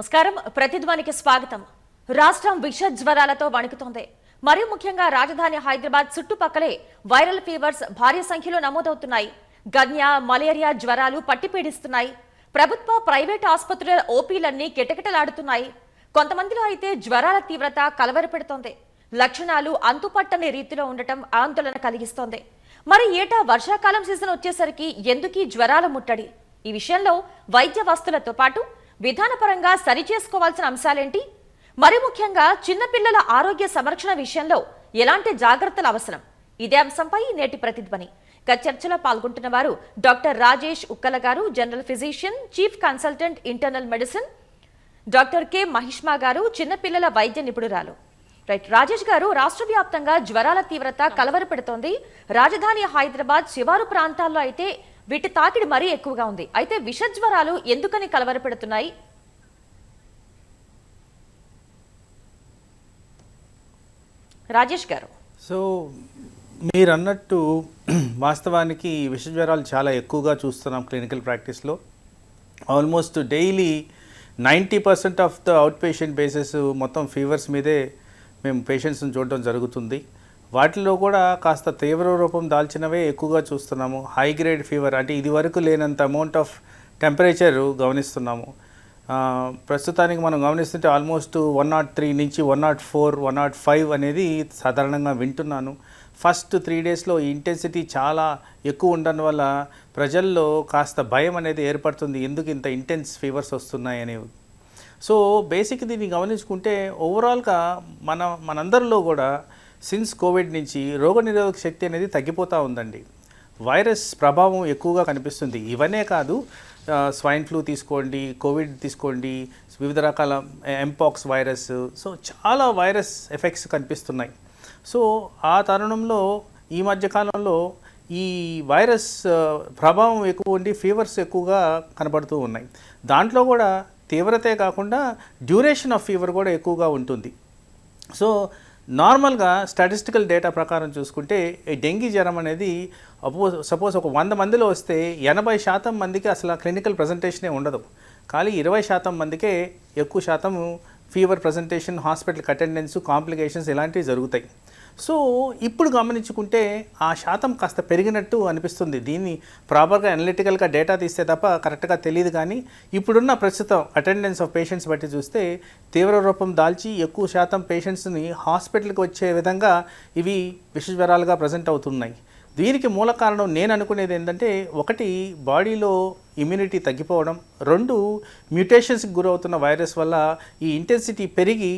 నమస్కారం. ప్రతిధ్వనికి స్వాగతం. రాష్ట్రం విష జ్వరాలతో వణుకుతోంది. మరియు ముఖ్యంగా రాజధాని హైదరాబాద్ చుట్టుపక్కలే వైరల్ ఫీవర్స్ భారీ సంఖ్యలో నమోదవుతున్నాయి. గన్య మలేరియా జ్వరాలు పట్టిపీడిస్తున్నాయి. ప్రభుత్వ ప్రైవేట్ ఆసుపత్రుల ఓపీలన్నీ కిటకిటలాడుతున్నాయి. కొంతమందిలో అయితే జ్వరాల తీవ్రత కలవరపెడుతోంది. లక్షణాలు అంతుపట్టని రీతిలో ఉండటం ఆందోళన కలిగిస్తోంది. మరి ఏటా వర్షాకాలం సీజన్ వచ్చేసరికి ఎందుకీ జ్వరాల ముట్టడి? ఈ విషయంలో వైద్య వస్తువులతో పాటు విధానపరంగా సరిచేసుకోవాల్సిన అంశాలేంటి? మరి ముఖ్యంగా చిన్నపిల్లల ఆరోగ్య సంరక్షణ విషయంలో ఎలాంటి జాగ్రత్తలు అవసరం? ఇదే అంశంపై నేటి ప్రతిధ్వని. చర్చలో పాల్గొంటున్న వారు డాక్టర్ రాజేష్ ఉక్కల గారు general physician chief consultant internal medicine doctor K Mahishma గారు చిన్నపిల్లల వైద్య నిపుణురాలు. రైట్ రాజేష్ గారు రాష్ట్ర వ్యాప్తంగా జ్వరాల తీవ్రత కలవరపెడుతోంది. రాజధాని హైదరాబాద్ శివారు ప్రాంతాల్లో అయితే వీటి తాకిడి మరీ ఎక్కువగా ఉంది. అయితే విష జ్వరాలు ఎందుకని కలవరపెడుతున్నాయి? రాజేష్ గారు. సో మీరు అన్నట్టు వాస్తవానికి విష జ్వరాలు చాలా ఎక్కువగా చూస్తున్నాం clinical ప్రాక్టీస్లో. Almost daily ninety percent of the out patient bases మొత్తం ఫీవర్స్ మీదే మేము పేషెంట్స్ని చూడడం జరుగుతుంది. వాటిలో కూడా కాస్త తీవ్ర రూపం దాల్చినవే ఎక్కువగా చూస్తున్నాము. హై గ్రేడ్ ఫీవర్ అంటే ఇది వరకు లేనంత అమౌంట్ ఆఫ్ టెంపరేచర్ గమనిస్తున్నాము. ప్రస్తుతానికి మనం గమనిస్తుంటే ఆల్మోస్ట్ వన్ నాట్ త్రీ నుంచి one nought four one nought five అనేది సాధారణంగా వింటున్నాను. ఫస్ట్ త్రీ డేస్లో ఈ ఇంటెన్సిటీ చాలా ఎక్కువ ఉండడం వల్ల ప్రజల్లో కాస్త భయం అనేది ఏర్పడుతుంది. ఎందుకు ఇంత ఇంటెన్స్ ఫీవర్స్ వస్తున్నాయి అనేవి? సో బేసిక్ దీన్ని గమనించుకుంటే ఓవరాల్గా మన మనందరిలో కూడా సిన్స్ కోవిడ్ నుంచి రోగనిరోధక శక్తి అనేది తగ్గిపోతూ ఉందండి. వైరస్ ప్రభావం ఎక్కువగా కనిపిస్తుంది. ఇవనే కాదు స్వైన్ ఫ్లూ తీసుకోండి కోవిడ్ తీసుకోండి వివిధ రకాల ఎంపాక్స్ వైరస్ సో చాలా వైరస్ ఎఫెక్ట్స్ కనిపిస్తున్నాయి. సో ఆ తరుణంలో ఈ మధ్యకాలంలో ఈ వైరస్ ప్రభావం ఎక్కువ ఉండి ఫీవర్స్ ఎక్కువగా కనబడుతూ ఉన్నాయి. దాంట్లో కూడా తీవ్రతే కాకుండా డ్యూరేషన్ ఆఫ్ ఫీవర్ కూడా ఎక్కువగా ఉంటుంది. సో నార్మల్గా స్టాటిస్టికల్ డేటా ప్రకారం చూసుకుంటే ఈ డెంగీ జ్వరం అనేది అపో సపోజ్ ఒక వంద మందిలో వస్తే ఎనభై శాతం మందికి అసలు క్లినికల్ ప్రజెంటేషనే ఉండదు. కానీ ఇరవై శాతం మందికే ఎక్కువ శాతం fever presentation hospital attendance complications ఇలాంటివి జరుగుతాయి. సో ఇప్పుడు గమనించుకుంటే ఆ శాతం కాస్త పెరిగినట్టు అనిపిస్తుంది. దీన్ని ప్రాపర్గా అనలిటికల్గా డేటా తీస్తే తప్ప కరెక్ట్గా తెలియదు కానీ ఇప్పుడున్న ప్రస్తుతం అటెండెన్స్ ఆఫ్ పేషెంట్స్ బట్టి చూస్తే తీవ్ర రూపం దాల్చి ఎక్కువ శాతం పేషెంట్స్ని హాస్పిటల్కి వచ్చే విధంగా ఇవి విషజ్వరాలుగా ప్రజెంట్ అవుతున్నాయి. దీనికి మూల కారణం నేను అనుకునేది ఏంటంటే ఒకటి బాడీలో ఇమ్యూనిటీ తగ్గిపోవడం రెండు మ్యూటేషన్స్కి గురవుతున్న వైరస్ వల్ల ఈ ఇంటెన్సిటీ పెరిగి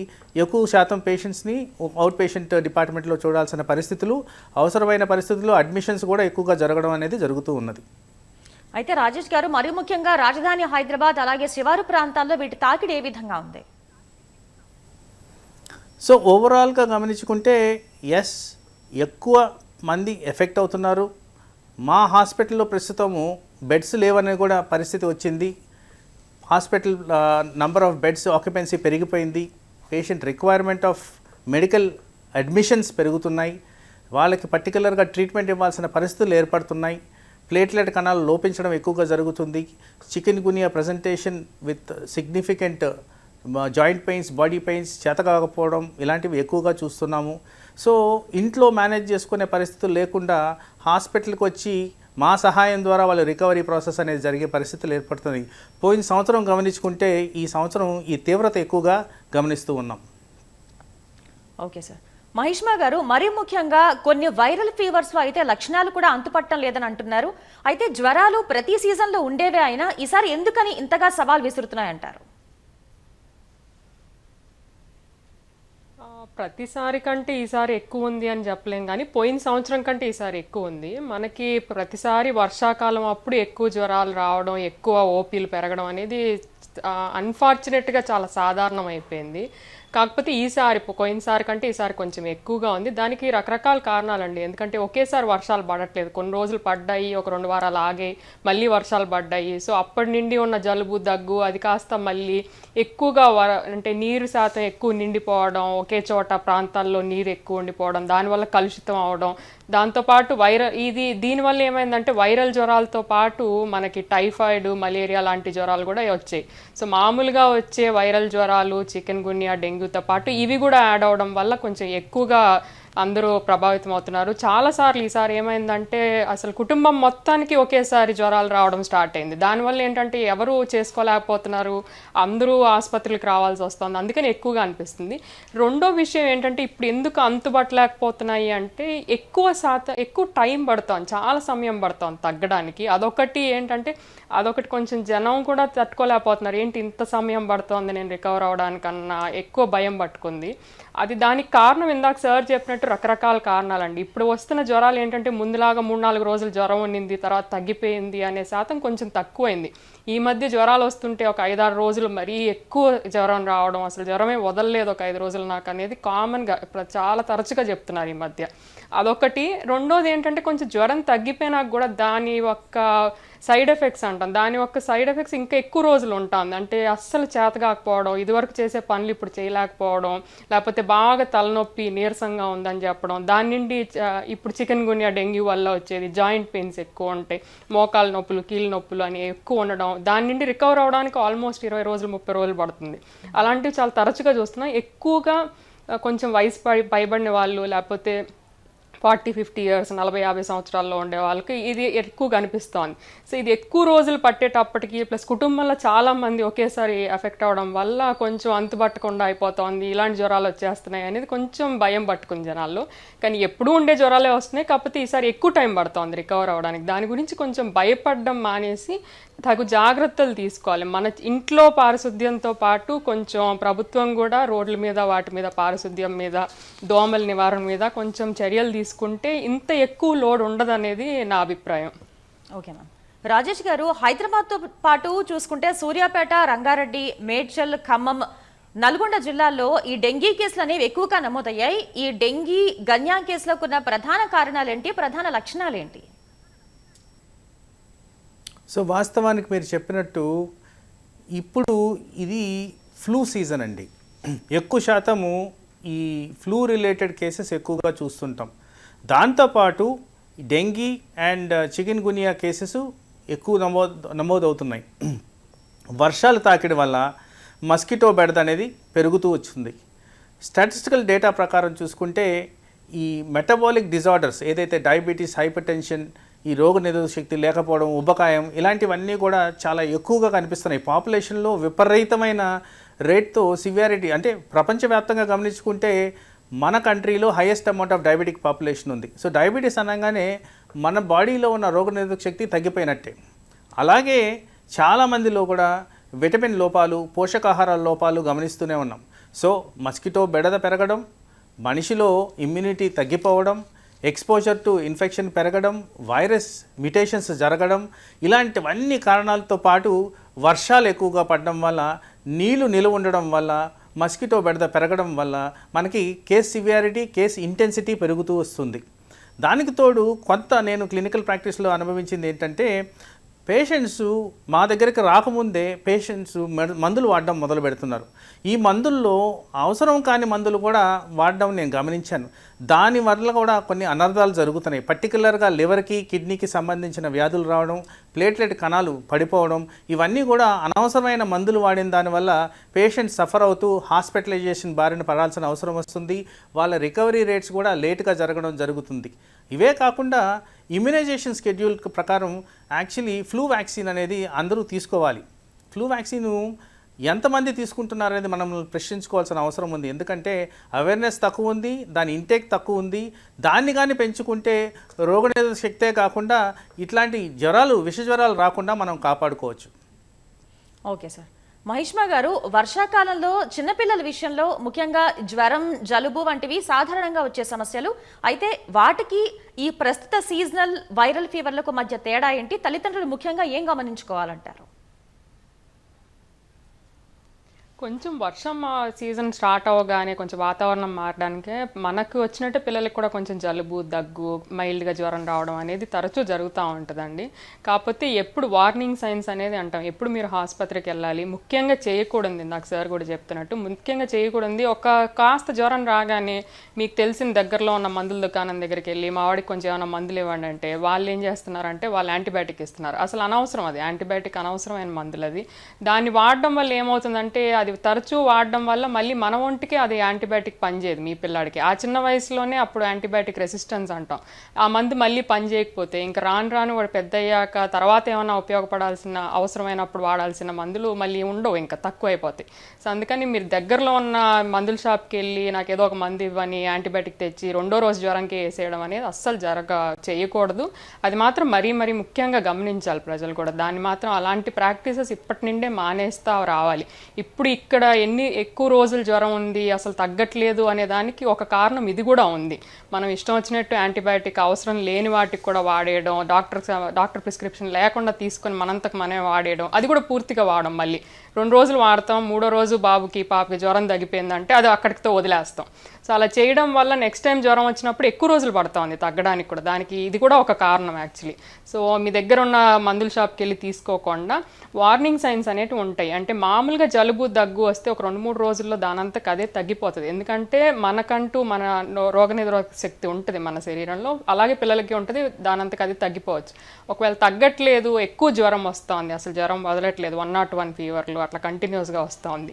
ఎక్కువ శాతం పేషెంట్స్ని అవుట్ పేషెంట్ డిపార్ట్మెంట్లో చూడాల్సిన పరిస్థితులు అవసరమైన పరిస్థితుల్లో అడ్మిషన్స్ కూడా ఎక్కువగా జరగడం అనేది జరుగుతూ ఉన్నది. అయితే రాజేష్ గారు మరి ముఖ్యంగా రాజధాని హైదరాబాద్ అలాగే శివారు ప్రాంతాల్లో వీటి తాకిడి ఏ విధంగా ఉంది? సో ఓవరాల్గా గమనించుకుంటే ఎస్ ఎక్కువ మంది ఎఫెక్ట్ అవుతున్నారు. మా హాస్పిటల్లో ప్రస్తుతము బెడ్స్ లేవనే కూడా పరిస్థితి వచ్చింది. Hospital number of beds occupancy పెరిగిపోయింది. Patient requirement of medical admissions పెరుగుతున్నాయి. వాళ్ళకి పర్టికులర్గా ట్రీట్మెంట్ ఇవ్వాల్సిన పరిస్థితులు ఏర్పడుతున్నాయి. ప్లేట్లెట్ కణాలు లోపించడం ఎక్కువగా జరుగుతుంది. Chikungunya presentation with significant joint pains body pains చేత కాకపోవడం ఇలాంటివి ఎక్కువగా చూస్తున్నాము. సో ఇంట్లో మేనేజ్ చేసుకునే పరిస్థితులు లేకుండా హాస్పిటల్కి వచ్చి మా సహాయం ద్వారా వాళ్ళ రికవరీ ప్రాసెస్ అనేది జరిగే పరిస్థితులు ఏర్పడుతుంది. పోయిన సంవత్సరం గమనించుకుంటే ఈ సంవత్సరం ఈ తీవ్రత ఎక్కువగా గమనిస్తూ ఉన్నాం. Okay sir. మహిష్మా గారు మరీ ముఖ్యంగా కొన్ని వైరల్ ఫీవర్స్లో అయితే లక్షణాలు కూడా అంతుపట్టడం లేదని అంటున్నారు. అయితే జ్వరాలు ప్రతి సీజన్లో ఉండేవే అయినా ఈసారి ఎందుకని ఇంతగా సవాల్ విసురుతున్నాయంటారు ఆ, ప్రతిసారి కంటే ఈసారి ఎక్కువ ఉంది అని చెప్పలేం కానీ పోయిన సంవత్సరం కంటే ఈసారి ఎక్కువ ఉంది. మనకి ప్రతిసారి వర్షాకాలం అప్పుడు ఎక్కువ జ్వరాలు రావడం ఎక్కువ ఓపీలు పెరగడం అనేది అన్ఫార్చునేట్గా చాలా సాధారణం అయిపోయింది కాకపోతే ఈసారి పోయినసారి కంటే ఈసారి కొంచెం ఎక్కువగా ఉంది. దానికి రకరకాల కారణాలండి. ఎందుకంటే ఒకేసారి వర్షాలు పడట్లేదు. కొన్ని రోజులు పడ్డాయి ఒక రెండు వారాలు ఆగాయి మళ్ళీ వర్షాలు పడ్డాయి. సో అప్పటి నుండి ఉన్న జలుబు దగ్గు అది కాస్త మళ్ళీ ఎక్కువగా వర అంటే నీరు శాతం ఎక్కువ నిండిపోవడం ఒకే చోట ప్రాంతాల్లో నీరు ఎక్కువ ఉండిపోవడం దానివల్ల కలుషితం అవడం దాంతోపాటు వైరల్ ఇది దీనివల్ల ఏమైందంటే వైరల్ జ్వరాలతో పాటు మనకి టైఫాయిడ్ మలేరియా లాంటి జ్వరాలు కూడా వచ్చాయి. సో మామూలుగా వచ్చే వైరల్ జ్వరాలు చికెన్ గున్యా డెంగ్యూతో పాటు ఇవి కూడా యాడ్ అవడం వల్ల కొంచెం ఎక్కువగా అందరూ ప్రభావితం అవుతున్నారు. చాలాసార్లు ఈసారి ఏమైందంటే అసలు కుటుంబం మొత్తానికి ఒకేసారి జ్వరాలు రావడం స్టార్ట్ అయింది. దానివల్ల ఏంటంటే ఎవరు చేసుకోలేకపోతున్నారు. అందరూ ఆసుపత్రులకు రావాల్సి వస్తుంది. అందుకని ఎక్కువగా అనిపిస్తుంది. రెండో విషయం ఏంటంటే ఇప్పుడు ఎందుకు అంతుబట్టలేకపోతున్నాయి అంటే ఎక్కువ శాతం ఎక్కువ టైం పడుతుంది. చాలా సమయం పడుతుంది తగ్గడానికి. అదొకటి ఏంటంటే అదొకటి కొంచెం జనం కూడా తట్టుకోలేకపోతున్నారు. ఏంటి ఇంత సమయం పడుతోంది నేను రికవర్ అవడానికన్నా ఎక్కువ భయం పట్టుకుంది. అది దానికి కారణం ఇందాక సార్ చెప్పినట్టు రకరకాల కారణాలండి. ఇప్పుడు వస్తున్న జ్వరాలు ఏంటంటే ముందులాగా మూడు నాలుగు రోజులు జ్వరం ఉండింది తర్వాత తగ్గిపోయింది అనే శాతం కొంచెం తక్కువైంది. ఈ మధ్య జ్వరాలు వస్తుంటే ఒక ఐదారు రోజులు మరీ ఎక్కువ జ్వరం రావడం అసలు జ్వరమే వదలలేదు ఒక ఐదు రోజులు నాకు అనేది కామన్గా ఇప్పుడు చాలా తరచుగా చెప్తున్నారు ఈ మధ్య. అదొకటి. రెండోది ఏంటంటే కొంచెం జ్వరం తగ్గిపోయినాక కూడా దాని యొక్క సైడ్ ఎఫెక్ట్స్ అంటాం. దాని యొక్క సైడ్ ఎఫెక్ట్స్ ఇంకా ఎక్కువ రోజులు ఉంటుంది. అంటే అస్సలు చేత కాకపోవడం ఇదివరకు చేసే పనులు ఇప్పుడు చేయలేకపోవడం లేకపోతే బాగా తలనొప్పి నీరసంగా ఉందని చెప్పడం దాని నుండి ఇప్పుడు చికెన్ గునియా డెంగ్యూ వల్ల వచ్చేది జాయింట్ పెయిన్స్ ఎక్కువ ఉంటాయి మోకాల నొప్పులు కీళ్ళ నొప్పులు అని ఎక్కువ ఉండడం దాని నుండి రికవర్ అవడానికి ఆల్మోస్ట్ ఇరవై రోజులు ముప్పై రోజులు పడుతుంది. అలాంటివి చాలా తరచుగా చూస్తున్నాం. ఎక్కువగా కొంచెం వయసు పై పైబడిన వాళ్ళు లేకపోతే ఫార్టీ ఫిఫ్టీ ఇయర్స్ నలభై యాభై సంవత్సరాల్లో ఉండే వాళ్ళకి ఇది ఎక్కువ కనిపిస్తోంది. సో ఇది ఎక్కువ రోజులు పట్టేటప్పటికి ప్లస్ కుటుంబంలో చాలా మంది ఒకేసారి ఎఫెక్ట్ అవడం వల్ల కొంచెం అంతుపట్టకుండా అయిపోతోంది. ఇలాంటి జ్వరాలు వచ్చేస్తున్నాయి అనేది కొంచెం భయం పట్టుకుంది జనాల్లో. కానీ ఎప్పుడూ ఉండే జ్వరాలే వస్తున్నాయి. కాకపోతే ఈసారి ఎక్కువ టైం పడుతోంది రికవర్ అవ్వడానికి. దాని గురించి కొంచెం భయపడడం మానేసి తగు జాగ్రత్తలు తీసుకోవాలి. మన ఇంట్లో పారిశుద్ధ్యంతో పాటు కొంచెం ప్రభుత్వం కూడా రోడ్ల మీద వాటి మీద పారిశుద్ధ్యం మీద దోమల నివారణ మీద కొంచెం చర్యలు తీసుకుంటే ఇంత ఎక్కువ లోడ్ ఉండదనేది నా అభిప్రాయం. Okay ma'am. రాజేష్ గారు హైదరాబాద్తో పాటు చూసుకుంటే సూర్యాపేట రంగారెడ్డి మేడ్చల్ ఖమ్మం నల్గొండ జిల్లాల్లో ఈ డెంగీ కేసులు అనేవి ఎక్కువగా నమోదయ్యాయి. ఈ డెంగీ గన్యా కేసులకు ఉన్న ప్రధాన కారణాలేంటి? ప్రధాన లక్షణాలేంటి? సో వాస్తవానికి మీరు చెప్పినట్టు ఇప్పుడు ఇది ఫ్లూ సీజన్ అండి. ఎక్కువ శాతము ఈ ఫ్లూ రిలేటెడ్ కేసెస్ ఎక్కువగా చూస్తుంటాం. దాంతోపాటు dengue and chikungunya cases ఎక్కువ నమోదు నమోదవుతున్నాయి. వర్షాలు తాకిడి వల్ల మస్కిటో బెడద అనేది పెరుగుతూ వచ్చింది. స్టాటిస్టికల్ డేటా ప్రకారం చూసుకుంటే ఈ మెటబాలిక్ డిజార్డర్స్ ఏదైతే డయాబెటీస్ హైపర్ టెన్షన్ ఈ రోగ నిరోధక శక్తి లేకపోవడం ఉబకాయం ఇలాంటివన్నీ కూడా చాలా ఎక్కువగా కనిపిస్తున్నాయి. పాపులేషన్లో విపరీతమైన రేట్తో సివియారిటీ అంటే ప్రపంచవ్యాప్తంగా గమనించుకుంటే మన కంట్రీలో highest amount of diabetic population ఉంది. సో డయాబెటీస్ అనగానే మన బాడీలో ఉన్న రోగ నిరోధక శక్తి తగ్గిపోయినట్టే. అలాగే చాలామందిలో కూడా విటమిన్ లోపాలు పోషకాహార లోపాలు గమనిస్తూనే ఉన్నాం. సో మస్కిటో బెడద పెరగడం మనిషిలో ఇమ్యూనిటీ తగ్గిపోవడం ఎక్స్పోజర్ టు ఇన్ఫెక్షన్ పెరగడం వైరస్ మ్యుటేషన్స్ జరగడం ఇలాంటివన్నీ కారణాలతో పాటు వర్షాలు ఎక్కువగా పడడం వల్ల నీళ్ళు నిలువ ఉండడం వల్ల మస్కిటో బెడద పెరగడం వల్ల మనకి కేస్ సివియారిటీ కేస్ ఇంటెన్సిటీ పెరుగుతూ వస్తుంది. దానికి తోడు కొంత నేను క్లినికల్ ప్రాక్టీస్లో అనుభవించింది ఏంటంటే పేషెంట్స్ మా దగ్గరికి రాకముందే పేషెంట్స్ మందులు వాడడం మొదలు పెడుతున్నారు. ఈ మందుల్లో అవసరం కాని మందులు కూడా వాడడం నేను గమనించాను. దాని వల్ల కూడా కొన్ని అనర్థాలు జరుగుతున్నాయి. పర్టికులర్గా లివర్కి కిడ్నీకి సంబంధించిన వ్యాధులు రావడం ప్లేట్లెట్ కణాలు పడిపోవడం ఇవన్నీ కూడా అనవసరమైన మందులు వాడిన దానివల్ల పేషెంట్ సఫర్ అవుతూ హాస్పిటలైజేషన్ బారిన పడాల్సిన అవసరం వస్తుంది. వాళ్ళ రికవరీ రేట్స్ కూడా లేటుగా జరగడం జరుగుతుంది. ఇవే కాకుండా ఇమ్యునైజేషన్ షెడ్యూల్ ప్రకారం యాక్చువల్లీ ఫ్లూ వ్యాక్సిన్ అనేది అందరూ తీసుకోవాలి. ఫ్లూ వ్యాక్సిన్ ఎంతమంది తీసుకుంటున్నారు అనేది మనం ప్రశ్నించుకోవాల్సిన అవసరం ఉంది. ఎందుకంటే అవేర్నెస్ తక్కువ ఉంది దాని ఇంటేక్ తక్కువ ఉంది. దాన్ని కానీ పెంచుకుంటే రోగనిరోధక శక్తే కాకుండా ఇట్లాంటి జ్వరాలు విష జ్వరాలు రాకుండా మనం కాపాడుకోవచ్చు. ఓకే సార్ మహిష్మా గారు వర్షాకాలంలో చిన్నపిల్లల విషయంలో ముఖ్యంగా జ్వరం జలుబు వంటివి సాధారణంగా వచ్చే సమస్యలు. అయితే వాటికి ఈ ప్రస్తుత సీజనల్ వైరల్ ఫీవర్లకు మధ్య తేడా ఏంటి? తల్లిదండ్రులు ముఖ్యంగా ఏం గమనించుకోవాలంటారు? కొంచెం వర్షం సీజన్ స్టార్ట్ అవ్వగానే కొంచెం వాతావరణం మారడానికే మనకు వచ్చినట్టే పిల్లలకి కూడా కొంచెం జలుబు దగ్గు మైల్డ్గా జ్వరం రావడం అనేది తరచూ జరుగుతూ ఉంటుందండి. కాకపోతే ఎప్పుడు వార్నింగ్ సైన్స్ అనేది అంటాం. ఎప్పుడు మీరు ఆసుపత్రికి వెళ్ళాలి ముఖ్యంగా చేయకూడదు నాకు సార్ కూడా చెప్తున్నట్టు ముఖ్యంగా చేయకూడదు ఒక కాస్త జ్వరం రాగానే మీకు తెలిసిన దగ్గరలో ఉన్న మందుల దుకాణం దగ్గరికి వెళ్ళి మా వాడికి కొంచెం ఏమైనా మందులు ఇవ్వండి అంటే వాళ్ళు ఏం చేస్తున్నారంటే వాళ్ళు యాంటీబయాటిక్ ఇస్తున్నారు. అసలు అనవసరం అది. యాంటీబయాటిక్ అనవసరమైన మందులు అది. దాన్ని వాడడం వల్ల ఏమవుతుందంటే అది తరచూ వాడడం వల్ల మళ్ళీ మన ఒంటికి అది యాంటీబయాటిక్ పనిచేయదు మీ పిల్లాడికి. ఆ చిన్న వయసులోనే అప్పుడు యాంటీబయాటిక్ రెసిస్టెన్స్ అంటాం. ఆ మందు మళ్ళీ పని చేయకపోతే ఇంకా రాను రాను వాడు పెద్ద అయ్యాక తర్వాత ఏమైనా ఉపయోగపడాల్సిన అవసరమైనప్పుడు వాడాల్సిన మందులు మళ్ళీ ఉండవు ఇంకా తక్కువ అయిపోతాయి సో అందుకని మీరు దగ్గరలో ఉన్న మందుల షాప్కి వెళ్ళి నాకు ఏదో ఒక మందు ఇవ్వని యాంటీబయాటిక్ తెచ్చి రెండో రోజు జ్వరంకి వేసేయడం అనేది అస్సలు జరగ చేయకూడదు. అది మాత్రం మరీ మరీ ముఖ్యంగా గమనించాలి ప్రజలు కూడా. దాన్ని మాత్రం అలాంటి ప్రాక్టీసెస్ ఇప్పటి నుండే మానేస్తా రావాలి. ఇప్పుడు ఇక్కడ ఎన్ని ఎక్కువ రోజులు జ్వరం ఉంది అసలు తగ్గట్లేదు అనే దానికి ఒక కారణం ఇది కూడా ఉంది. మనం ఇష్టం వచ్చినట్టు యాంటీబయాటిక్ అవసరం లేని వాటికి కూడా వాడేయడం డాక్టర్ డాక్టర్ ప్రిస్క్రిప్షన్ లేకుండా తీసుకొని మనంతకు మనమే వాడేయడం అది కూడా పూర్తిగా వాడడం మళ్ళీ. రెండు రోజులు వాడతాం మూడో రోజు బాబుకి పాపకి జ్వరం తగ్గిపోయిందంటే అది అక్కడితో వదిలేస్తాం. సో అలా చేయడం వల్ల నెక్స్ట్ టైం జ్వరం వచ్చినప్పుడు ఎక్కువ రోజులు పడుతుంది తగ్గడానికి కూడా. దానికి ఇది కూడా ఒక కారణం యాక్చువల్లీ సో మీ దగ్గర ఉన్న మందుల షాప్కి వెళ్ళి తీసుకోకుండా వార్నింగ్ సైన్స్ అనేవి ఉంటాయి. అంటే మామూలుగా జలుబు దగ్గు వస్తే ఒక రెండు మూడు రోజుల్లో దానంతకు అదే తగ్గిపోతుంది. ఎందుకంటే మనకంటూ మన రోగనిరోధక శక్తి ఉంటుంది మన శరీరంలో. అలాగే పిల్లలకి ఉంటుంది దానంతకు అది తగ్గిపోవచ్చు. ఒకవేళ తగ్గట్లేదు ఎక్కువ జ్వరం వస్తుంది అసలు జ్వరం వదలట్లేదు వన్ నాట్ వన్ ఫీవర్లు అట్లా కంటిన్యూస్గా వస్తుంది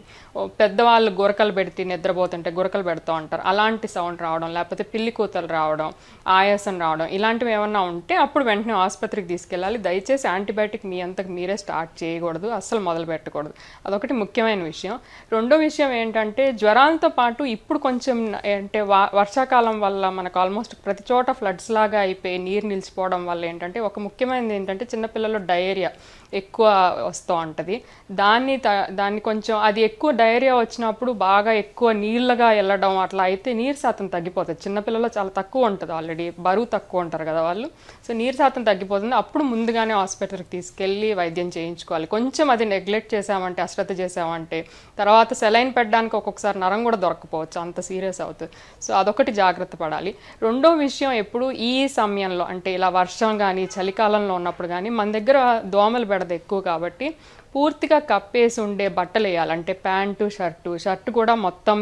పెద్దవాళ్ళు గురకలు పెడితే నిద్రపోతుంటే గురకలు పెడుతూ ఉంటారు. అలాంటి సౌండ్ రావడం లేకపోతే పిల్లి కూతలు రావడం ఆయాసం రావడం ఇలాంటివి ఏమన్నా ఉంటే అప్పుడు వెంటనే ఆసుపత్రికి తీసుకెళ్ళాలి. దయచేసి యాంటీబయాటిక్ మీ అంతకు మీరే స్టార్ట్ చేయకూడదు అస్సలు మొదలు పెట్టకూడదు. అదొకటి ముఖ్యమైన విషయం. రెండో విషయం ఏంటంటే జ్వరాలతో పాటు ఇప్పుడు కొంచెం అంటే వర్షాకాలం వల్ల మనకు ఆల్మోస్ట్ ప్రతి చోట ఫ్లడ్స్ లాగా అయిపోయి నీరు నిలిచిపోవడం వల్ల ఏంటంటే ఒక ముఖ్యమైనది ఏంటంటే చిన్నపిల్లలు డయేరియా. ఎక్కువ వస్తూ ఉంటుంది. దాన్ని త- దాన్ని కొంచెం అది ఎక్కువ డైరియా వచ్చినప్పుడు బాగా ఎక్కువ నీళ్ళగా వెళ్ళడం అట్లా అయితే నీరు శాతం తగ్గిపోతుంది. చిన్నపిల్లలు చాలా తక్కువ ఉంటుంది ఆల్రెడీ బరువు తక్కువ ఉంటారు కదా వాళ్ళు. సో నీరు శాతం తగ్గిపోతుంది. అప్పుడు ముందుగానే హాస్పిటల్కి తీసుకెళ్ళి వైద్యం చేయించుకోవాలి. కొంచెం అది నెగ్లెక్ట్ చేసామంటే అశ్రద్ధ చేసామంటే తర్వాత సెలైన్ పెట్టడానికి ఒక్కొక్కసారి నరం కూడా దొరకపోవచ్చు. అంత సీరియస్ అవుతుంది. సో అదొకటి జాగ్రత్త పడాలి. రెండో విషయం ఎప్పుడు ఈ సమయంలో అంటే ఇలా వర్షం కానీ చలికాలంలో ఉన్నప్పుడు కానీ మన దగ్గర దోమలు మాట్లాడదు ఎక్కువ కాబట్టి పూర్తిగా కప్పేసి ఉండే బట్టలు వేయాలి. అంటే ప్యాంటు షర్టు షర్టు కూడా మొత్తం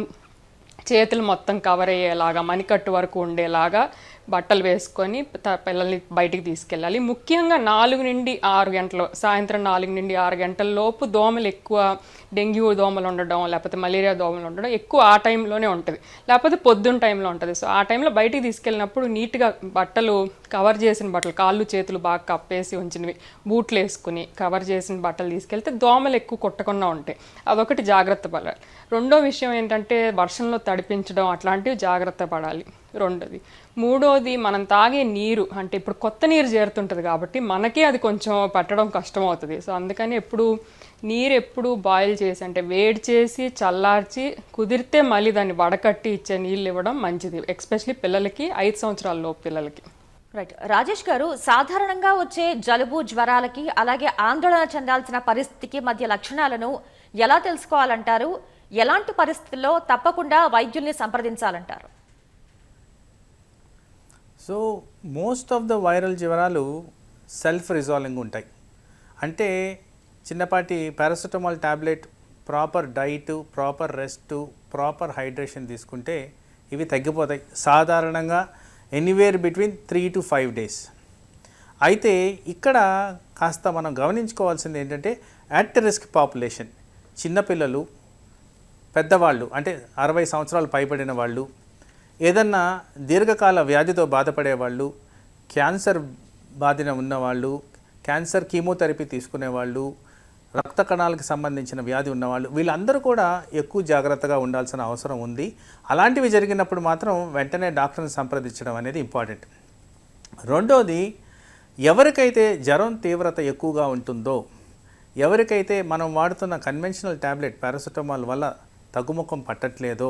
చేతులు మొత్తం కవర్ అయ్యేలాగా మణికట్టు వరకు ఉండేలాగా బట్టలు వేసుకొని త- పిల్లల్ని బయటికి తీసుకెళ్ళాలి. ముఖ్యంగా నాలుగు నుండి ఆరు గంటలు సాయంత్రం నాలుగు నుండి ఆరు గంటల లోపు దోమలు ఎక్కువ డెంగ్యూ దోమలు ఉండడం లేకపోతే మలేరియా దోమలు ఉండడం ఎక్కువ ఆ టైంలోనే ఉంటుంది. లేకపోతే పొద్దున్న టైంలో ఉంటుంది. సో ఆ టైంలో బయటికి తీసుకెళ్ళినప్పుడు నీట్గా బట్టలు కవర్ చేసిన బట్టలు కాళ్ళు చేతులు బాగా కప్పేసి ఉంచినవి బూట్లు వేసుకుని కవర్ చేసిన బట్టలు తీసుకెళ్తే దోమలు ఎక్కువ కొట్టకుండా ఉంటాయి. అదొకటి జాగ్రత్త పడాలి. రెండో విషయం ఏంటంటే వర్షంలో తడిపించడం అట్లాంటివి జాగ్రత్త పడాలి. రెండోది. మూడోది మనం తాగే నీరు అంటే ఇప్పుడు కొత్త నీరు చేరుతుంటుంది కాబట్టి మనకే అది కొంచెం పట్టడం కష్టం అవుతుంది సో అందుకని ఎప్పుడు నీరు ఎప్పుడు బాయిల్ చేసి అంటే వేడి చేసి చల్లార్చి కుదిరితే మళ్ళీ దాన్ని వడకట్టి ఇచ్చే నీళ్ళు ఇవ్వడం మంచిది ఎక్స్పెషలీ పిల్లలకి ఐదు సంవత్సరాల లోపు పిల్లలకి. రైట్. రాజేష్ గారు సాధారణంగా వచ్చే జలుబు జ్వరాలకి అలాగే ఆందోళన చెందాల్సిన పరిస్థితికి మధ్య లక్షణాలను ఎలా తెలుసుకోవాలంటారు? ఎలాంటి పరిస్థితుల్లో తప్పకుండా వైద్యుల్ని సంప్రదించాలంటారు? So most of the viral జ్వరాలు సెల్ఫ్ రిజాల్వింగ్ ఉంటాయి. అంటే చిన్నపాటి paracetamol tablet proper diet proper rest proper hydration తీసుకుంటే ఇవి తగ్గిపోతాయి. సాధారణంగా anywhere between three to five days. అయితే ఇక్కడ కాస్త మనం గమనించుకోవాల్సింది ఏంటంటే అట్ రిస్క్ పాపులేషన్ చిన్నపిల్లలు పెద్దవాళ్ళు అంటే అరవై సంవత్సరాలు పైబడిన వాళ్ళు ఏదన్నా దీర్ఘకాల వ్యాధితో బాధపడే వాళ్ళు క్యాన్సర్ బాధిన ఉన్నవాళ్ళు క్యాన్సర్ కీమోథెరపీ తీసుకునే వాళ్ళు రక్త కణాలకు సంబంధించిన వ్యాధి ఉన్నవాళ్ళు వీళ్ళందరూ కూడా ఎక్కువ జాగ్రత్తగా ఉండాల్సిన అవసరం ఉంది. అలాంటివి జరిగినప్పుడు మాత్రం వెంటనే డాక్టర్ని సంప్రదించడం అనేది ఇంపార్టెంట్. రెండోది ఎవరికైతే జ్వరం తీవ్రత ఎక్కువగా ఉంటుందో ఎవరికైతే మనం వాడుతున్న కన్వెన్షనల్ ట్యాబ్లెట్ పారాసిటమాల్ వల్ల తగ్గుముఖం పట్టట్లేదో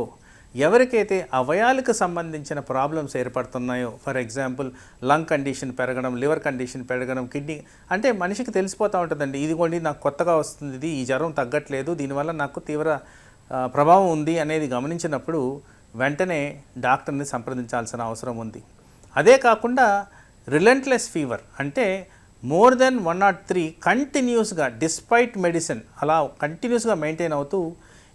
ఎవరికైతే అవయాలకు సంబంధించిన ప్రాబ్లమ్స్ ఏర్పడుతున్నాయో ఫర్ ఎగ్జాంపుల్ లంగ్ కండిషన్ పెరగడం లివర్ కండిషన్ పెరగడం కిడ్నీ అంటే మనిషికి తెలిసిపోతూ ఉంటుందండి ఇదిగోండి నాకు కొత్తగా వస్తుంది ఇది ఈ జ్వరం తగ్గట్లేదు దీనివల్ల నాకు తీవ్ర ప్రభావం ఉంది అనేది గమనించినప్పుడు వెంటనే డాక్టర్ని సంప్రదించాల్సిన అవసరం ఉంది. అదే కాకుండా రిలెంట్లెస్ ఫీవర్ అంటే more than one nought three కంటిన్యూస్గా డిస్పైట్ మెడిసిన్ అలా కంటిన్యూస్గా మెయింటైన్ అవుతూ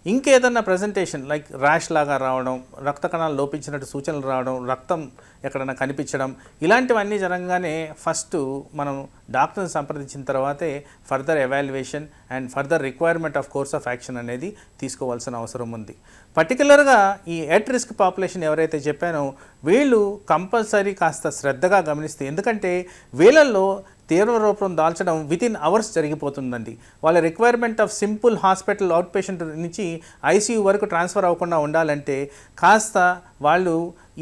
ఇంకేదన్నా ప్రజెంటేషన్ లైక్ ర్యాష్ లాగా రావడం రక్త కణాలు లోపించినట్టు సూచనలు రావడం రక్తం ఎక్కడైనా కనిపించడం ఇలాంటివన్నీ జరగగానే ఫస్ట్ మనం డాక్టర్ని సంప్రదించిన తర్వాతే further evaluation and further requirement of course of action అనేది తీసుకోవాల్సిన అవసరం ఉంది. పర్టికులర్గా ఈ ఎట్ రిస్క్ పాపులేషన్ ఎవరైతే చెప్పానో వీళ్ళు కంపల్సరీ కాస్త శ్రద్ధగా గమనిస్తే ఎందుకంటే వీళ్ళల్లో తీవ్ర రూపం దాల్చడం వితిన్ అవర్స్ జరిగిపోతుందండి. వాళ్ళ requirement of simple hospital out patient నుంచి ఐసీయూ వరకు ట్రాన్స్ఫర్ అవ్వకుండా ఉండాలంటే కాస్త వాళ్ళు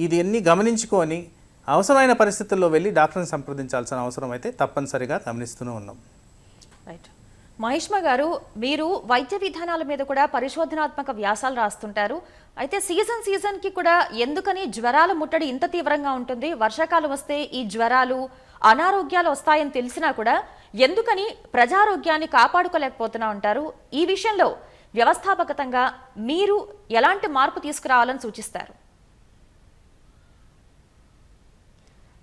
ఇది అన్ని గమనించుకొని అవసరమైన పరిస్థితుల్లో వెళ్ళి డాక్టర్ని సంప్రదించాల్సిన అవసరం అయితే తప్పనిసరిగా గమనిస్తూనే ఉన్నాం. రైట్ మహిష్మ గారు మీరు వైద్య విధానాల మీద కూడా పరిశోధనాత్మక వ్యాసాలు రాస్తుంటారు. అయితే సీజన్ సీజన్కి కూడా ఎందుకని జ్వరాల ముట్టడి ఇంత తీవ్రంగా ఉంటుంది? వర్షాకాలం వస్తే ఈ జ్వరాలు అనారోగ్యాలు వస్తాయని తెలిసినా కూడా ఎందుకని ప్రజారోగ్యాన్ని కాపాడుకోలేకపోతున్నా ఉంటారు? ఈ విషయంలో వ్యవస్థాపకతంగా మీరు ఎలాంటి మార్పు తీసుకురావాలని సూచిస్తారు?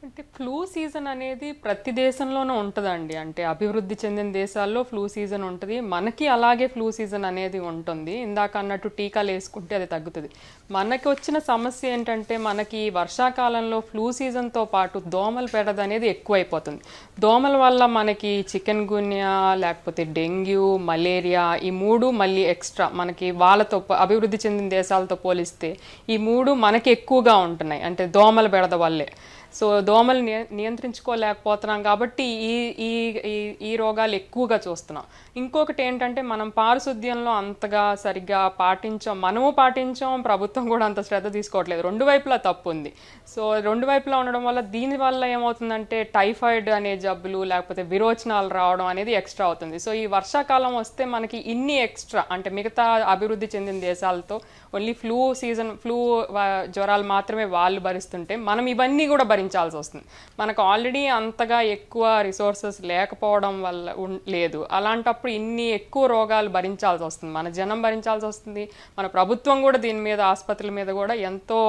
అంటే ఫ్లూ సీజన్ అనేది ప్రతి దేశంలోనూ ఉంటుందండి. అంటే అభివృద్ధి చెందిన దేశాల్లో ఫ్లూ సీజన్ ఉంటుంది. మనకి అలాగే ఫ్లూ సీజన్ అనేది ఉంటుంది. ఇందాక అన్నట్టు టీకాలు వేసుకుంటే అది తగ్గుతుంది. మనకి వచ్చిన సమస్య ఏంటంటే మనకి వర్షాకాలంలో ఫ్లూ సీజన్తో పాటు దోమల పెడద అనేది ఎక్కువైపోతుంది. దోమల వల్ల మనకి చికెన్ గున్యా లేకపోతే డెంగ్యూ మలేరియా ఈ మూడు మళ్ళీ ఎక్స్ట్రా మనకి వాళ్ళతో అభివృద్ధి చెందిన దేశాలతో పోలిస్తే ఈ మూడు మనకి ఎక్కువగా ఉంటున్నాయి. అంటే దోమల బెడద వల్లే. సో దోమలు నియంత్రించుకోలేకపోతున్నాం కాబట్టి ఈ ఈ ఈ- ఈ రోగాలు ఎక్కువగా చూస్తున్నాం. ఇంకొకటి ఏంటంటే మనం పారిశుద్ధ్యంలో అంతగా సరిగ్గా పాటించాం మనము పాటించాం ప్రభుత్వం కూడా అంత శ్రద్ధ తీసుకోవట్లేదు. రెండు వైపులా తప్పు ఉంది సో రెండు వైపులా ఉండడం వల్ల దీని వల్ల ఏమవుతుందంటే టైఫాయిడ్ అనే జబ్బులు లేకపోతే విరోచనాలు రావడం అనేది ఎక్స్ట్రా అవుతుంది. సో ఈ వర్షాకాలం వస్తే మనకి ఇన్ని ఎక్స్ట్రా అంటే మిగతా అభివృద్ధి చెందిన దేశాలతో ఓన్లీ ఫ్లూ సీజన్ ఫ్లూ జ్వరాలు మాత్రమే వాళ్ళు భరిస్తుంటే మనం ఇవన్నీ కూడా భరించాల్సి వస్తుంది. మనకు ఆల్రెడీ అంతగా ఎక్కువ రిసోర్సెస్ లేకపోవడం వల్ల లేదు. అలాంటప్పుడు ఇన్ని ఎక్కువ రోగాలు భరించాల్సి వస్తుంది. మన జనం భరించాల్సి వస్తుంది. మన ప్రభుత్వం కూడా దీని మీద ఆసుపత్రుల మీద కూడా ఎంతో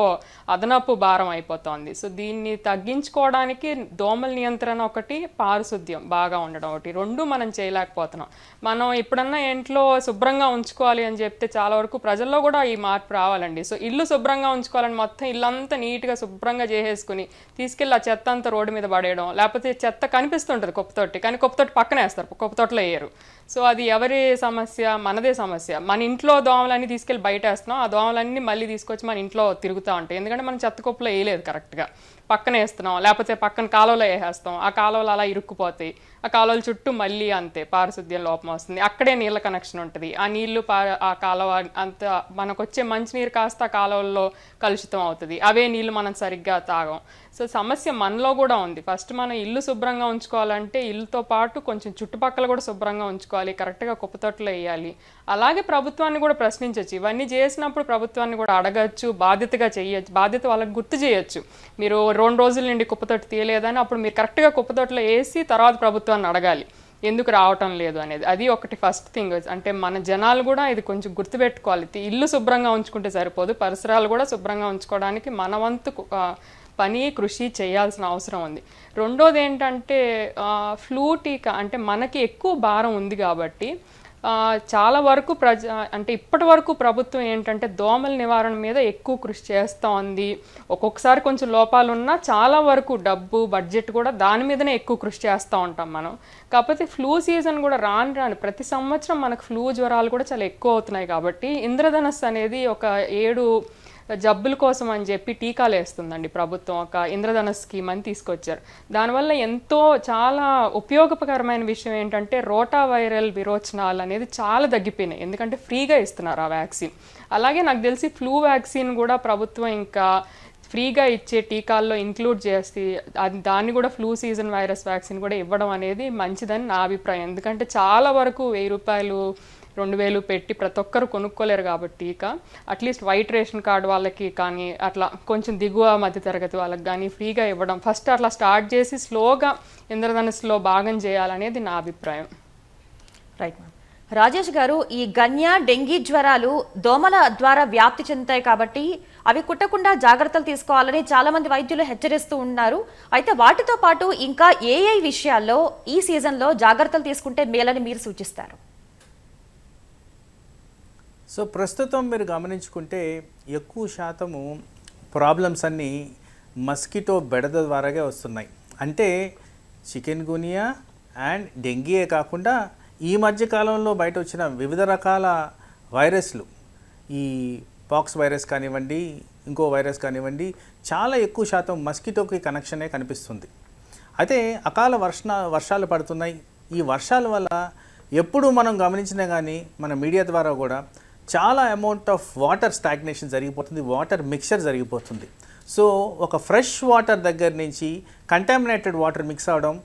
అదనపు భారం అయిపోతుంది. సో దీన్ని తగ్గించుకోవడానికి దోమల నియంత్రణ ఒకటి పారిశుద్ధ్యం బాగా ఉండడం ఒకటి. రెండు మనం చేయలేకపోతున్నాం. మనం ఎప్పుడన్నా ఇంట్లో శుభ్రంగా ఉంచుకోవాలి అని చెప్తే చాలా వరకు ప్రజల్లో కూడా ఈ మార్పు రావాలండి. సో ఇల్లు శుభ్రంగా ఉంచుకోవాలని మొత్తం ఇల్లంతా నీట్గా శుభ్రంగా చేసేసుకుని తీసుకెళ్ళి ఆ చెత్త అంతా రోడ్డు మీద పడేయడం లేకపోతే చెత్త కనిపిస్తుంటుంది కుప్పతోటి కానీ కుప్పతోటి పక్కన వేస్తారు కుప్పతోటలో వేయరు. సో అది ఎవరి సమస్య? మనదే సమస్య. మన ఇంట్లో దోమలన్నీ తీసుకెళ్ళి బయట వేస్తున్నాం ఆ దోమలన్నీ మళ్ళీ తీసుకొచ్చి మన ఇంట్లో తిరుగుతూ ఉంటాయి. ఎందుకంటే మనం చెత్త వేయలేదు కరెక్ట్గా. పక్కన వేస్తున్నాం. లేకపోతే పక్కన కాలువలో వేసేస్తాం. ఆ కాలువలు అలా ఇరుక్కుపోతాయి. ఆ కాలువల చుట్టూ మళ్ళీ అంతే. పారిశుద్ధ్యం లోపం వస్తుంది. అక్కడే నీళ్ళ కనెక్షన్ ఉంటుంది. ఆ నీళ్ళు పా ఆ కాలువ అంత మనకు వచ్చే మంచినీరు కాస్త ఆ కాలువల్లో కలుషితం అవుతుంది. అవే నీళ్ళు మనం సరిగ్గా తాగం. సో సమస్య మనలో కూడా ఉంది. ఫస్ట్ మనం ఇల్లు శుభ్రంగా ఉంచుకోవాలంటే ఇల్లుతో పాటు కొంచెం చుట్టుపక్కల కూడా శుభ్రంగా ఉంచుకోవాలి. కరెక్ట్గా కుప్పతొట్టులో వేయాలి. అలాగే ప్రభుత్వాన్ని కూడా ప్రశ్నించవచ్చు ఇవన్నీ చేసినప్పుడు ప్రభుత్వాన్ని కూడా అడగచ్చు బాధ్యతగా చేయొచ్చు బాధ్యత వాళ్ళకి గుర్తు చేయొచ్చు. మీరు రెండు రోజుల నుండి కుప్పతొట్టు తీయలేదని అప్పుడు మీరు కరెక్ట్గా కుప్పతొట్టులో వేసి తర్వాత ప్రభుత్వాన్ని అడగాలి. ఎందుకు రావటం లేదు అనేది. అది ఒకటి ఫస్ట్ థింగ్ అంటే మన జనాలు కూడా ఇది కొంచెం గుర్తుపెట్టుకోవాలి ఇల్లు శుభ్రంగా ఉంచుకుంటే సరిపోదు. పరిసరాలు కూడా శుభ్రంగా ఉంచుకోవడానికి మన వంతు పని కృషి చేయాల్సిన అవసరం ఉంది. రెండోది ఏంటంటే ఫ్లూ టీకా అంటే మనకి ఎక్కువ భారం ఉంది కాబట్టి చాలా వరకు ప్రజ అంటే ఇప్పటి వరకు ప్రభుత్వం ఏంటంటే దోమల నివారణ మీద ఎక్కువ కృషి చేస్తూ ఉంది. ఒక్కొక్కసారి కొంచెం లోపాలు ఉన్నా చాలా వరకు డబ్బు బడ్జెట్ కూడా దాని మీదనే ఎక్కువ కృషి చేస్తూ ఉంటాం మనం. కాకపోతే ఫ్లూ సీజన్ కూడా రాను రాను ప్రతి సంవత్సరం మనకు ఫ్లూ జ్వరాలు కూడా చాలా ఎక్కువ అవుతున్నాయి కాబట్టి ఇంద్రధనస్సు అనేది ఒక ఏడు జబ్బుల కోసం అని చెప్పి టీకాలు వేస్తుందండి ప్రభుత్వం. ఒక ఇంద్రధనస్ స్కీమ్ అని తీసుకొచ్చారు. దానివల్ల ఎంతో చాలా ఉపయోగకరమైన విషయం ఏంటంటే రోటా వైరల్ విరోచనాలు అనేది చాలా తగ్గిపోయినాయి. ఎందుకంటే ఫ్రీగా ఇస్తున్నారు ఆ వ్యాక్సిన్. అలాగే నాకు తెలిసి ఫ్లూ వ్యాక్సిన్ కూడా ప్రభుత్వం ఇంకా ఫ్రీగా ఇచ్చే టీకాల్లో ఇంక్లూడ్ చేసి అది దాన్ని కూడా ఫ్లూ సీజన్ వైరస్ వ్యాక్సిన్ కూడా ఇవ్వడం అనేది మంచిదని నా అభిప్రాయం. ఎందుకంటే చాలా వరకు వెయ్యి రూపాయలు రెండు వేలు పెట్టి ప్రతి ఒక్కరు కొనుక్కోలేరు కాబట్టి ఇక. అట్లీస్ట్ వైట్ రేషన్ కార్డు వాళ్ళకి కానీ అట్లా కొంచెం దిగువ మధ్య తరగతి వాళ్ళకి కానీ ఫ్రీగా ఇవ్వడం ఫస్ట్ అట్లా స్టార్ట్ చేసి స్లోగా ఇంద్రధనస్సులో భాగం చేయాలనేది నా అభిప్రాయం. రైట్ మ్యామ్ రాజేష్ గారు ఈ గన్య డెంగీ జ్వరాలు దోమల ద్వారా వ్యాప్తి చెందుతాయి కాబట్టి అవి కుట్టకుండా జాగ్రత్తలు తీసుకోవాలని చాలా మంది వైద్యులు హెచ్చరిస్తూ ఉన్నారు. అయితే వాటితో పాటు ఇంకా ఏ ఏ విషయాల్లో ఈ సీజన్లో జాగ్రత్తలు తీసుకుంటే మేలని మీరు సూచిస్తారు. సో ప్రస్తుతం మీరు గమనించుకుంటే ఎక్కువ శాతము ప్రాబ్లమ్స్ అన్నీ మస్కిటో బెడద ద్వారాగే వస్తున్నాయి. అంటే చికెన్ గునియా అండ్ డెంగీయే కాకుండా ఈ మధ్య కాలంలో బయట వచ్చిన వివిధ రకాల వైరస్లు. ఈ పాక్స్ వైరస్ కానివ్వండి ఇంకో వైరస్ కానివ్వండి చాలా ఎక్కువ శాతం మస్కిటోకి కనెక్షనే కనిపిస్తుంది. అయితే అకాల వర్ష వర్షాలు పడుతున్నాయి. ఈ వర్షాల వల్ల ఎప్పుడు మనం గమనించినా కానీ మన మీడియా ద్వారా కూడా చాలా అమౌంట్ ఆఫ్ వాటర్ స్టాగ్నేషన్ జరిగిపోతుంది వాటర్ మిక్చర్ జరిగిపోతుంది. సో ఒక ఫ్రెష్ వాటర్ దగ్గర నుంచి కంటామినేటెడ్ వాటర్ మిక్స్ అవడం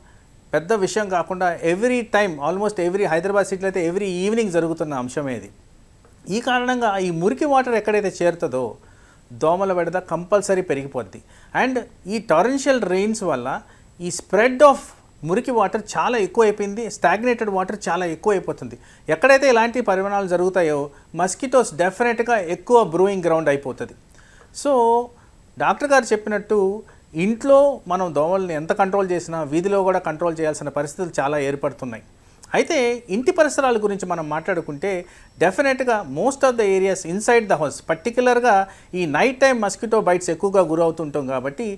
పెద్ద విషయం కాకుండా every time almost every Hyderabad సిటీలో అయితే ఎవ్రీ ఈవినింగ్ జరుగుతున్న అంశమే ఇది. ఈ కారణంగా ఈ మురికి వాటర్ ఎక్కడైతే చేరుతుందో దోమల విడద కంపల్సరీ పెరిగిపోద్ది. అండ్ ఈ టారెన్షియల్ రెయిన్స్ వల్ల ఈ స్ప్రెడ్ ఆఫ్ మురికి వాటర్ చాలా ఎక్కువ అయిపోయింది స్టాగ్నేటెడ్ వాటర్ చాలా ఎక్కువ అయిపోతుంది ఎక్కడైతే ఇలాంటి పరిమాణాలు జరుగుతాయో మస్కిటోస్ డెఫినెట్గా ఎక్కువ బ్రూయింగ్ గ్రౌండ్ అయిపోతుంది. సో డాక్టర్ గారు చెప్పినట్టు ఇంట్లో మనం దోమల్ని ఎంత కంట్రోల్ చేసినా వీధిలో కూడా కంట్రోల్ చేయాల్సిన పరిస్థితులు చాలా ఏర్పడుతున్నాయి. అయితే ఇంటి పరిసరాల గురించి మనం మాట్లాడుకుంటే డెఫినెట్గా most of the areas inside the house. పర్టికులర్గా ఈ నైట్ టైం మస్కిటో బైట్స్ ఎక్కువగా గురవుతుంటాం కాబట్టి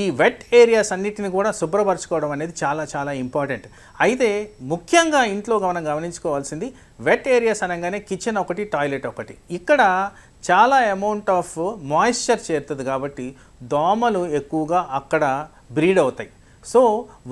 ఈ వెట్ ఏరియాస్ అన్నిటిని కూడా శుభ్రపరచుకోవడం అనేది చాలా చాలా ఇంపార్టెంట్. అయితే ముఖ్యంగా ఇంట్లో మనం గమనించుకోవాల్సింది వెట్ ఏరియాస్ అనగానే కిచెన్ ఒకటి టాయిలెట్ ఒకటి. ఇక్కడ చాలా అమౌంట్ ఆఫ్ మాయిశ్చర్ చేరుతుంది కాబట్టి దోమలు ఎక్కువగా అక్కడ బ్రీడ్ అవుతాయి. సో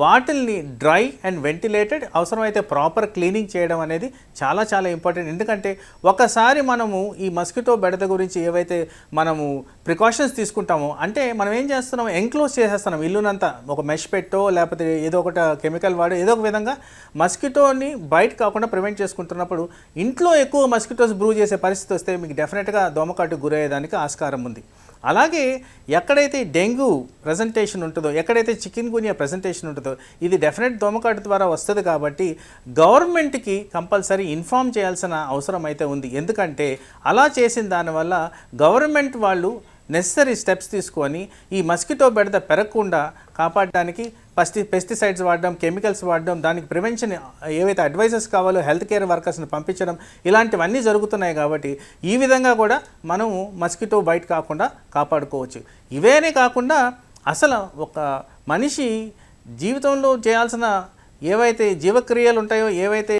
వాటిల్ని డ్రై అండ్ వెంటిలేటెడ్ అవసరమైతే ప్రాపర్ క్లీనింగ్ చేయడం అనేది చాలా చాలా ఇంపార్టెంట్. ఎందుకంటే ఒకసారి మనము ఈ మస్కిటో బెడద గురించి ఏవైతే మనము ప్రికాషన్స్ తీసుకుంటామో అంటే మనం ఏం చేస్తున్నాం? ఎంక్లోజ్ చేసేస్తున్నాం ఇల్లునంతా. ఒక మెష్ పెట్టో లేకపోతే ఏదో ఒకటి కెమికల్ వాడో ఏదో ఒక విధంగా మస్కిటోని బయట కాకుండా ప్రివెంట్ చేసుకుంటున్నప్పుడు ఇంట్లో ఎక్కువ మస్కిటోస్ బ్రూ చేసే పరిస్థితి వస్తే మీకు డెఫినెట్గా దోమకాటు గురయ్యేదానికి ఆస్కారం ఉంది. అలాగే ఎక్కడైతే డెంగ్యూ ప్రజెంటేషన్ ఉంటుందో ఎక్కడైతే చికెన్ గునియా ప్రజెంటేషన్ ఉంటుందో ఇది డెఫినెట్ దోమకాటు ద్వారా వస్తుంది కాబట్టి గవర్నమెంట్కి కంపల్సరీ ఇన్ఫామ్ చేయాల్సిన అవసరం అయితే ఉంది. ఎందుకంటే అలా చేసిన దానివల్ల గవర్నమెంట్ వాళ్ళు నెసరీ స్టెప్స్ తీసుకొని ఈ మస్కిటో బెడద పెరగకుండా కాపాడడానికి పస్టి పెస్టిసైడ్స్ వాడడం కెమికల్స్ వాడడం దానికి ప్రివెన్షన్ ఏవైతే అడ్వైజర్స్ కావాలో హెల్త్ కేర్ వర్కర్స్ని పంపించడం ఇలాంటివన్నీ జరుగుతున్నాయి కాబట్టి ఈ విధంగా కూడా మనము మస్కిటో బయట కాకుండా కాపాడుకోవచ్చు. ఇవేనే కాకుండా అసలు ఒక మనిషి జీవితంలో చేయాల్సిన ఏవైతే జీవక్రియలు ఉంటాయో ఏవైతే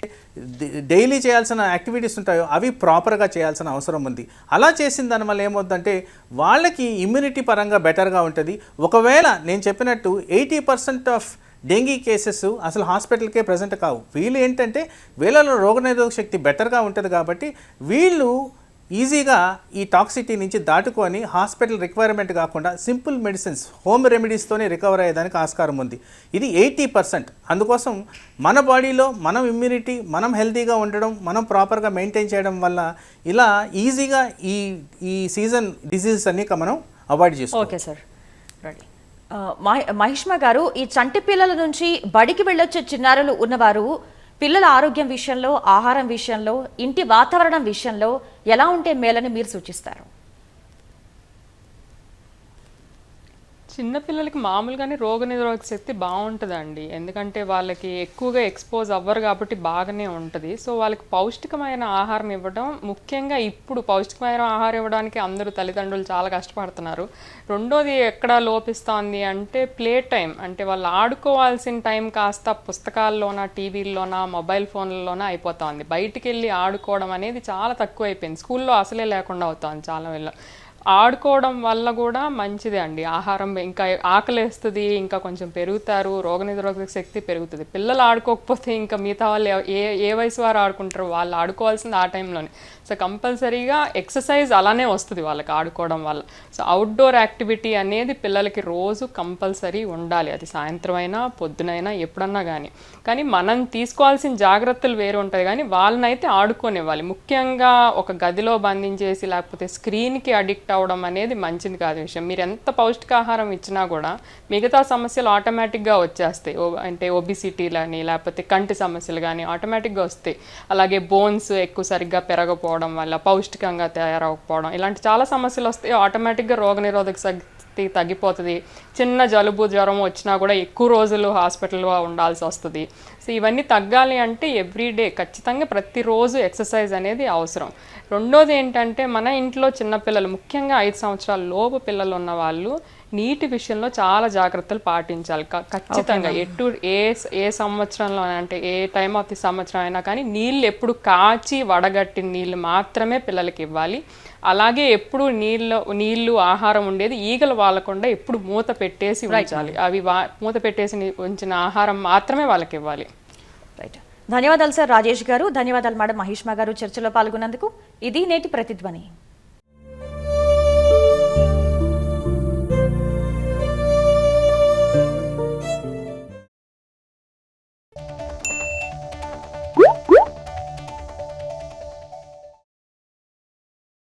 డైలీ చేయాల్సిన యాక్టివిటీస్ ఉంటాయో అవి ప్రాపర్గా చేయాల్సిన అవసరం ఉంది. అలా చేసిన దానివల్ల ఏమవుతుందంటే వాళ్ళకి ఇమ్యూనిటీ పరంగా బెటర్గా ఉంటుంది. ఒకవేళ నేను చెప్పినట్టు eighty percent of dengue cases అసలు హాస్పిటల్కే ప్రజెంట్ కావు. వీళ్ళు ఏంటంటే వీళ్ళలో రోగనిరోధక శక్తి బెటర్గా ఉంటుంది కాబట్టి వీళ్ళు ఈజీగా ఈ టాక్సిటీ నుంచి దాటుకొని హాస్పిటల్ రిక్వైర్మెంట్ కాకుండా సింపుల్ మెడిసిన్స్ హోమ్ రెమెడీస్తోనే రికవర్ అయ్యేదానికి ఆస్కారం ఉంది. ఇది ఎయిటీ పర్సెంట్. అందుకోసం మన బాడీలో మనం ఇమ్యూనిటీ మనం హెల్తీగా ఉండడం మనం ప్రాపర్గా మెయింటైన్ చేయడం వల్ల ఇలా ఈజీగా ఈ ఈ సీజన్ డిసీజెస్ అన్ని మనం అవాయిడ్ చేసుకోవాలి ఓకే సార్. రెడీ. మహిష్మ గారు ఈ చంటి పిల్లల నుంచి బడికి వెళ్ళొచ్చే చిన్నారులు ఉన్నవారు పిల్లల ఆరోగ్యం విషయంలో ఆహారం విషయంలో ఇంటి వాతావరణం విషయంలో ఎలా ఉంటే మేలని మీరు సూచిస్తారు? చిన్నపిల్లలకి మామూలుగానే రోగనిరోధక శక్తి బాగుంటుందండి. ఎందుకంటే వాళ్ళకి ఎక్కువగా ఎక్స్పోజ్ అవ్వరు కాబట్టి బాగానే ఉంటుంది. సో వాళ్ళకి పౌష్టికమైన ఆహారం ఇవ్వడం ముఖ్యంగా ఇప్పుడు పౌష్టికమైన ఆహారం ఇవ్వడానికి అందరూ తల్లిదండ్రులు చాలా కష్టపడుతున్నారు. రెండోది ఎక్కడ లోపిస్తోంది అంటే ప్లే టైం అంటే వాళ్ళు ఆడుకోవాల్సిన టైం కాస్త పుస్తకాల్లోనా టీవీల్లోనా మొబైల్ ఫోన్లలోనా అయిపోతోంది. బయటికి వెళ్ళి ఆడుకోవడం అనేది చాలా తక్కువ అయిపోయింది స్కూల్లో అసలే లేకుండా అవుతుంది చాలా వీళ్ళ ఆడుకోవడం వల్ల కూడా మంచిదే అండి. ఆహారం ఇంకా ఆకలేస్తుంది ఇంకా కొంచెం పెరుగుతారు రోగనిరోధక శక్తి పెరుగుతుంది. పిల్లలు ఆడుకోకపోతే ఇంకా మిగతా వాళ్ళు ఏ ఏ వయసు వారు ఆడుకుంటారు వాళ్ళు ఆడుకోవాల్సింది ఆ టైంలోనే. సో కంపల్సరీగా ఎక్సర్సైజ్ అలానే వస్తుంది వాళ్ళకి ఆడుకోవడం వల్ల. సో అవుట్డోర్ యాక్టివిటీ అనేది పిల్లలకి రోజు కంపల్సరీ ఉండాలి. అది సాయంత్రం అయినా పొద్దునైనా ఎప్పుడన్నా కానీ కానీ మనం తీసుకోవాల్సిన జాగ్రత్తలు వేరు ఉంటుంది కానీ వాళ్ళనైతే ఆడుకోనివ్వాలి ముఖ్యంగా ఒక గదిలో బంధించేసి లేకపోతే స్క్రీన్కి అడిక్ట్ అవ్వడం అనేది మంచిది కాదు విషయం. మీరు ఎంత పౌష్టికాహారం ఇచ్చినా కూడా మిగతా సమస్యలు ఆటోమేటిక్గా వచ్చేస్తాయి. ఓ- అంటే ఒబిసిటీలని లేకపోతే కంటి సమస్యలు కానీ ఆటోమేటిక్గా వస్తాయి. అలాగే బోన్స్ ఎక్కువ సరిగ్గా పెరగకపోవడం వల్ల పౌష్టికంగా తయారవకపోవడం ఇలాంటి చాలా సమస్యలు వస్తాయి. ఆటోమేటిక్గా రోగనిరోధక శక్తి తగ్గిపోతుంది. చిన్న జలుబు జ్వరం వచ్చినా కూడా ఎక్కువ రోజులు హాస్పిటల్లో ఉండాల్సి వస్తుంది. సో ఇవన్నీ తగ్గాలి అంటే ఎవ్రీడే ఖచ్చితంగా ప్రతిరోజు ఎక్సర్సైజ్ అనేది అవసరం. రెండోది ఏంటంటే మన ఇంట్లో చిన్నపిల్లలు ముఖ్యంగా ఐదు సంవత్సరాల లోపు పిల్లలు ఉన్న వాళ్ళు నీటి విషయంలో చాలా జాగ్రత్తలు పాటించాలి. ఖచ్చితంగా ఎటు ఏ ఏ సంవత్సరంలో అంటే ఏ టైం ఆఫ్ ది సంవత్సరం అయినా కానీ నీళ్ళు ఎప్పుడు కాచి వడగట్టిన నీళ్ళు మాత్రమే పిల్లలకి ఇవ్వాలి. అలాగే ఎప్పుడు నీళ్ళు నీళ్ళు ఆహారం ఉండేది ఈగలు వాలకుండా ఎప్పుడు మూత పెట్టేసి ఉంచాలి. అవి మూత పెట్టేసి ఉంచిన ఆహారం మాత్రమే వాళ్ళకి ఇవ్వాలి. రైట్ ధన్యవాదాలు సార్ రాజేష్ గారు. ధన్యవాదాలు మేడం. మహిష్మా గారు చర్చలో పాల్గొన్నందుకు. ఇది నేటి ప్రతిధ్వని.